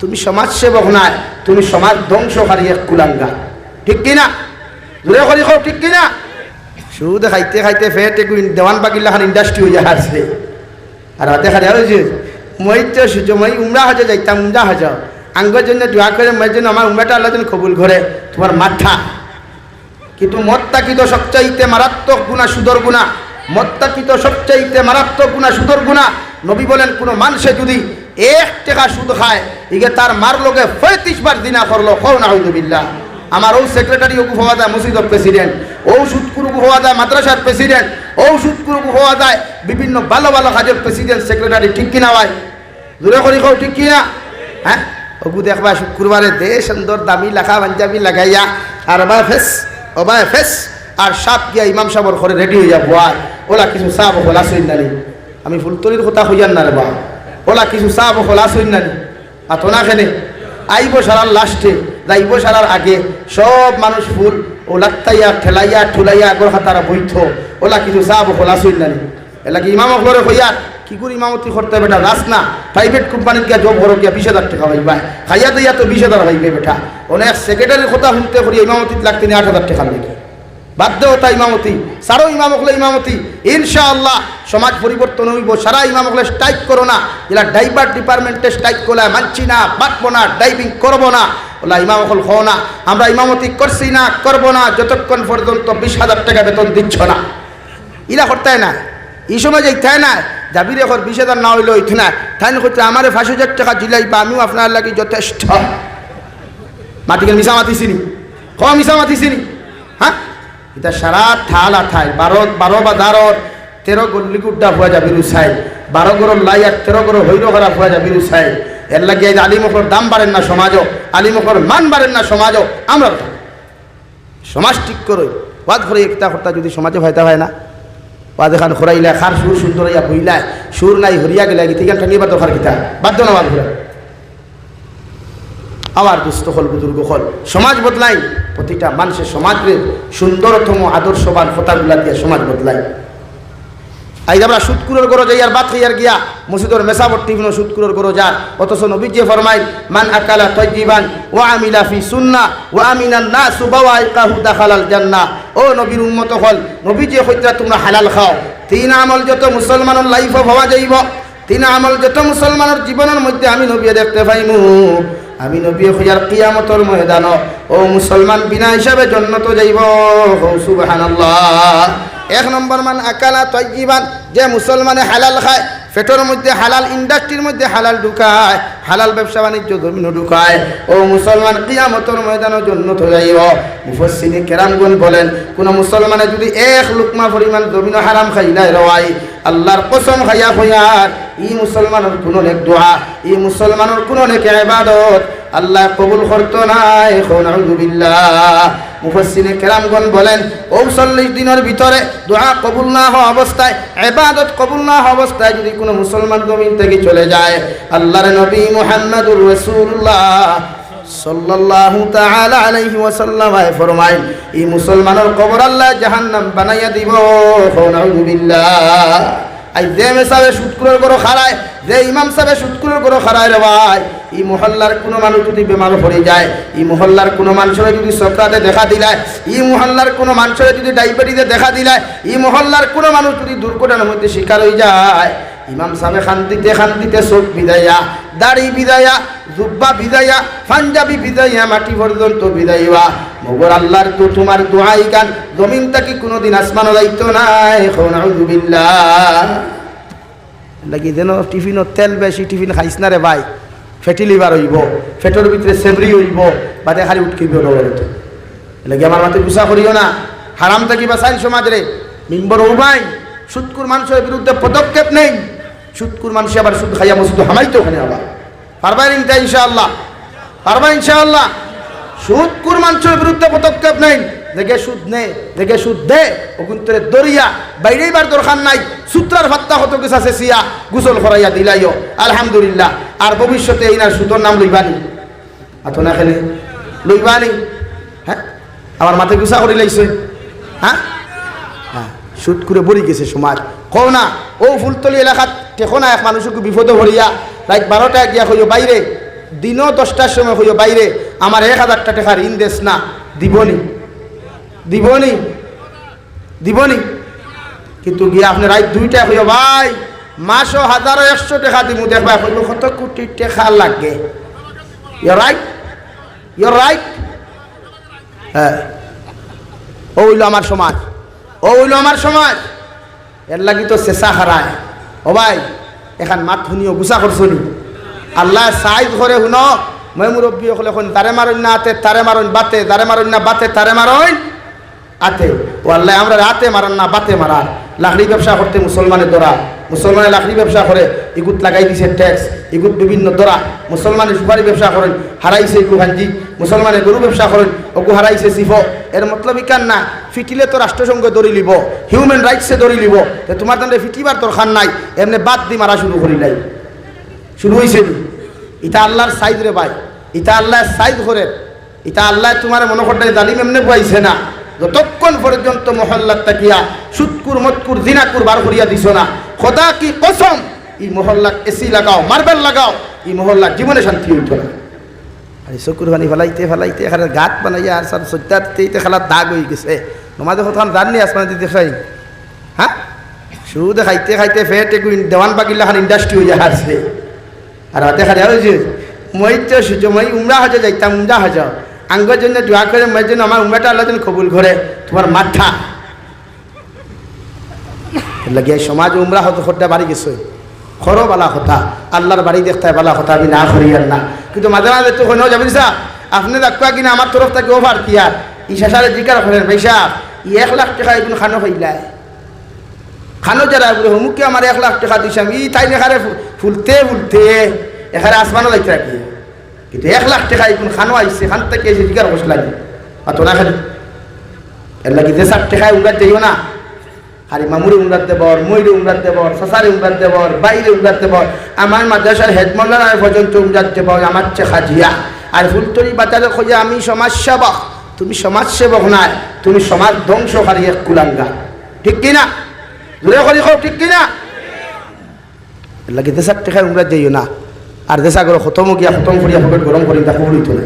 তুমি সমাজ সমাজসেবক নাই, তুমি সমাজ ধ্বংসকারী এক কুলাঙ্গা। ঠিক কিনা? জোরে করি খাও ঠিক কিনা? সুদ খাইতে খাইতে ফেট দেওয়ান বাকিল্লাখান ইন্ডাস্ট্রি হয়ে যাচ্ছে আর হাতে খালি হয়েছে মই তো সুযোগ মই উমরা হাজা যাইতাম উমরা হাজা আঙ্গর জন্য দোয়া করে মই যেন আমার উমরাটা আল্লাহ যেন কবুল করে তোমার মাথা। কিন্তু মত্তাকিত সবচাইতে মারাত্মক গুণা সুদর গুণা। মত্তাকিত সবচাইতে মারাত্মক গুণা সুদর গুণা। নবী বলেন, কোনো মানুষে যদি এক টাকা সুদ খায়, ইগে তার মার লোকে পঁয়ত্রিশ বার দিনা করল কৌ হইদুবিল্লা আমার ও সেক্রেটারি ওগু হওয়া যায় মসজিদের প্রেসিডেন্ট ও সুদকুরু হওয়া যায় মাদ্রাসার প্রেসিডেন্ট ও সুদকুরু হওয়া যায় বিভিন্ন ভালো ভালো কাজের প্রেসিডেন্ট সেক্রেটারি ঠিক কিনা ভাই? দূরে করি কও ঠিক কিনা? হ্যাঁ? ওগু দেখবা শুক্রবারে দে সুন্দর দামি লেখা পাঞ্জাবি লাগাইয়া, আর বা ফেস, ও বা ফেস, আর সাপ গিয়া ইমাম সাবর করে রেডি হইয়া আর ওলা কিছু সাপ সইন নানি আমি ফুলতলির কথা হইয়ান না রে বা। ওলা কিছু সাপ হলা সইন নানি। আতো না খেলে আইব সারার লাস্টে যাইব সারার আগে। সব মানুষ ফুল ও লাত্তাইয়া ঠেলাইয়া, ঠুলাইয়া আগর হাতারা বইথ ওলা কিছু সাপ হলা সইন নানি। এলা কি ইমাম হলরে হইয়ার কি করে ইমামতি করতে হবে বেটা? রাস না। প্রাইভেট কোম্পানির গিয়া জব করো গিয়া বিশ হাজার টাকা পাইবা খাইয়া দিয়া তো বিশ হাজার পাইবে বেটা। অনেক সেক্রেটারির কথা শুনতে করি, ইমামতিত লাগতে নিয়ে আট হাজার টাকা লেগে বাধ্যতা ইমামতি। সারো ইমাম হলে ইমামতি। ইনশাআল্লাহ। সমাজ পরিবর্তন হইব, সারা ইমাম হলে স্ট্রাইক করো না। এলা ড্রাইভার ডিপার্টমেন্টে স্ট্রাইক করলে মানছি না বাঁচবো না ড্রাইভিং করব না। ওলা ইমাম হল হও না। আমরা ইমামতি করছি না, করব না, যতক্ষণ পর্যন্ত বিশ হাজার টাকা বেতন দিচ্ছ না। ইলা করতে না এই সময় যে তাই না যাবির এখন বিশ হাজার না হইলে ওইথ না তাই করতে আমার পাঁচ হাজার টাকা দিলাই বা আমিও আপনার লাগে যথেষ্ট। মাটিকে মিশা মাতিছিনি। ক মিশা মাতিছিনি। হ্যাঁ? এটা সারা ঠাল আঠাই বারো বারো বা দারর। তেরো গল্লি গুড্ডা হওয়া যাবে রুসাই বারো গরর লাই আর তেরো গরর হৈর খারাপ হওয়া যাবে রুসাই এর লাগে আলিমকর দাম বাড়েন না সমাজও আলিমকর মান বাড়েন না সমাজও, আমরা সমাজ ঠিক করো ওয়াদ ঘরে একটা কর্তা যদি সমাজে হয়তো হয় না। ওয়াদ এখান খরাইলা খার সুর সুন্দর হইয়া বইলা সুর নাই হরিয়া গেলে গীতি গান বাদ খার গীতা বাধ্য না ঘুরে আবার দুস্থ হল, বুজুর্গ হল। সমাজ বদলাই প্রতিটা মানুষের সমাজের সুন্দরতম, আদর্শবান ফতাগুলা দিয়ে সমাজ বদলাই আই আমরা সুৎকুরের গরো যাই, আর বাদ খাইয়ার গিয়া মসজিদর মেসাবর টিভিন সুৎকুরের গরো যা অথচ নবী যে ফরমাই মান আকালা তৈজিবান ও আমিলা ফি সুন্না ও আমিনান না সুবাওয়াই কাহু দাখালাল জান্না ও নবীর উন্মত হল নবী যে হইতা তোমরা হালাল খাও। তিন আমল যত মুসলমানের লাইফ হওয়া যাইব, তিন আমল যত মুসলমানের জীবনের মধ্যে আমি নবী দেখতে পাইমু। আমি নবী হইয়ার কিয়ামতর ময়দান, ও মুসলমান বিনা হিসাবে জন্নত যাইব। সুবহানাল্লাহ। এক নম্বর মান আকালা তৈজিবান যে মুসলমানে হালাল খায় পেটোর মধ্যে হালাল, ইন্ডাস্ট্রির মধ্যে হালাল ঢুকায়, হালাল ব্যবসা বাণিজ্য ধর্মীয় ঢুকায়, ও মুসলমান কিয়ামতর ময়দানের জন্য তো যাইব মুফসিনী কেরামগুন বলেন, কোন মুসলমানে যদি এক লুকমা পরিমাণ জমিন হারাম খাইলাই রওয়াই, আল্লাহর কসম খাইয়া হইয়ার ই মুসলমানের কোন নেক দোয়া ই মুসলমানের কোন নেক ইবাদত আল্লাহ কবুল করতো নাই। এখন আলহামদুলিল্লাহ। মুফসিনে কেরামগণ বলেন, ঔচল্লিশ দিনের ভিতরে দোয়া কবুল না হওয়া অবস্থায় এবাদত কবুল না হওয়া অবস্থায় যদি কোনো মুসলমান জমিন থেকে চলে যায়, আল্লাহর নবী মুহাম্মদুর রসুল্লাহ সাল্লাল্লাহু তাআলা আলাইহি ওয়াসাল্লাম ফরমায় এই মুসলমানের কবর আল্লাহ জাহান্নাম বানাইয়া দিব। নাউযুবিল্লাহ আই যে মেসাবে সুৎকুরের গরো খারায় যে ইমাম সাহেব সুৎকুরের গরো খারায় রে ভাই, এই মহল্লার কোনো মানুষ যদি বেমার পড়ে যায়, এই মহল্লার কোনো মানুষের যদি সকাতে দেখা দিলায়, এই মহল্লার কোনো মানুষের যদি ডায়াবেটিসে দেখা দিলায়, এই মহল্লার কোনো মানুষ যদি দুর্ঘটনার মধ্যে শিকার হয়ে যায়, ইমাম সাহেব শান্তিতে শান্তিতে চোখ বিদায়া, দাড়ি বিদায়া, জুব্বা বিদায়া, পাঞ্জাবি বিদায়া, মাটি পর্যন্ত বিদাইবা মগর আল্লাহর তো তোমার দোয়াই গান। জমিন তাকি কোনোদিন আসমানো দায়িত্ব নাই? লাগি যেন টিফিনত তেল বেশি, টিফিন খাইস না রে ভাই। ফেটি লিভার হইব ফেটর ভিতরে সেবরি হইব, বাদে খালি উঠকিব নগরত লাগি আমার মাথে গুসা করিও না? হারাম থাকি বাসাইল সমাজ রে। মিম্বর উবাই সুৎকুর মানুষের বিরুদ্ধে পদক্ষেপ নেই। সুৎকুর মানুষ আবার সুদ খাইয়া মসুদ হামাইতো ওখানে আবার। পারবার ইনটা ইনশাআল্লাহ? পারবা ইনশাআল্লাহ? সুৎকুর মানুষের বিরুদ্ধে পদক্ষেপ নেই। দেখে সুদ নে দেখে সুদ দে। অগুন্তরে দরিয়া বাইরেইবার দরকার নাই। সূত্রার ফাত্তা কত কিছু আছে সিয়া? গুসল করাইয়া দিলাইও। আলহামদুলিল্লাহ। আর ভবিষ্যতে এই না সুতোর নাম লইবানি আতো না খেলে। লইবানি হ্যাঁ? আমার মাথায় গুসা করে লাইছে। হ্যাঁ? হ্যাঁ সুদ করে বলি গেছে সমাজ। কও না, ও ফুলতলি এলাকাত টেকো না, এক মানুষকে বিপদে ভরিয়া। রাত বারোটায় গিয়া কইও বাইরে। দিনও দশটার সময় হইও বাইরে। আমার এক হাজারটা টাকা ঋণ দেস না। দিবনি। দিবনি। দিবনি। কিন্তু গিয়ে আপনি রাত দুইটা হইও ভাই মাসও হাজারো একশো টাকা দিব দেখবা হইল কত কোটি টাকা লাগে। রাইট ইয়র রাইট হ্যাঁ। ও আমার সমাজ। ও আমার সমাজ। এর লাগি তো চেষ্টা হারায়। ও ভাই, এখান মাত শুনিও, গুছা করছনি আল্লাহ সাইজ করে শুন। মই মুরব্বী হলে এখন তারে মারণ না আতে তারে মারণ বাতে তারে মারণ না বাতে তারে মারণ আতে। ও আল্লাহ আমরা রাতে মারান না বাতে মারা লাকড়ি ব্যবসা করতে মুসলমানের দরা মুসলমানের লাকড়ি ব্যবসা করে ইগুত লাগাই দিছে ট্যাক্স ইগুত বিভিন্ন দরা মুসলমানের সুপারি ব্যবসা করেন হারাইছে ইগু হাঞ্জি মুসলমানের গরু ব্যবসা করেন ওগু হারাইছে সিফ এর মতলব ইকান না, ফিটিলে তো রাষ্ট্রসংঘ দড়ি লিব হিউম্যান রাইটসে দড়ি লিব। তোমার তাহলে ফিটিবার দরকার নাই, এমনি বাদ দি মারা শুরু করিলাই শুরু হয়েছে ইটা আল্লাহর সাইজ রে ভাই ইটা আল্লাহর সাইজ করে ইটা আল্লাহ তোমার মনে করতে জালিম এমনি বুয়াইছে না। যতক্ষণ পর্যন্ত মহল্লার তাকিয়া সুৎকুর মতকুর জিনাকুর বার করিয়া দিছ না। খোদা কি কসম, এই মহল্লার এসি লাগাও, মার্বেল লাগাও, এই মহল্লার জীবনে শান্তি হইত না। আর চকুর পানি ফেলাইতে ফেলাইতে, এখানে গাত বানাইয়া আর সার সজ্জাতে খেলার দাগ হয়ে গেছে। নমাদের কথা জাননি আসমান দিতে খাই। হ্যাঁ? শুধু খাইতে খাইতে ফেট দেওয়ান পাকিলে খান ইন্ডাস্ট্রি হয়ে হারছে। আর হাতে খালি হয়েছে মই সুযোগ মই উমরা হাজা যাইতাম উমরা হাজা আঙ্গর জন্য দোয়া করে মই যেন আমার উমরাটা আল্লাহ যেন কবুল করে তোমার মাথা। লাগিয়ে সমাজ উমরা হতো খোদ্দা বাড়ি গেছে। খরো বালা কথা আল্লাহর বাড়ি দেখতে বালা কথা আমি না করি আর না কিন্তু মাঝে মাঝে তো হইলেও যাবেন সা আপনি দেখবা কিনা আমার তরফ থেকে ওভার তিয়ার ই শেষারে জিকার করেন পয়সা ই এক লাখ টাকা এখন খানো হইলায় খানো যারা বলে হুমুকে আমার এক লাখ টাকা দিছাম ই তাই এখানে ফুলতে ফুলতে। এখানে আসমানও লাগতে রাখি কিন্তু এক লাখ টাকা এখন খানো আইসে খান থেকে এসে জিকার বসে লাগে। অত না খালি। এর লাগি যে ষাট টাকায় উঙ্গার যাইও না। হারি মামুরে উঙ্গার দেবর ময়ূরে উঙ্গার দেবর সসারে উঙ্গার দেবর বাইরে উঙ্গার দেবর আমার মাদ্রাসার হেডমল্লার পর্যন্ত উঙ্গার দেবর আমার চে খাজিয়া। আর ফুলতরি বাজারে খোঁজে আমি সমাজসেবক। তুমি সমাজ সমাজসেবক নাই, তুমি সমাজ ধ্বংসকারী এক কুলাঙ্গা। ঠিক কিনা জোরে করি খাও ঠিক কিনা লাগে দেশার টেকায় উমরা যাইও না। আর দেশাগুলো করে খতম গিয়া খতম করিয়া পকেট গরম করি তা কবলিত না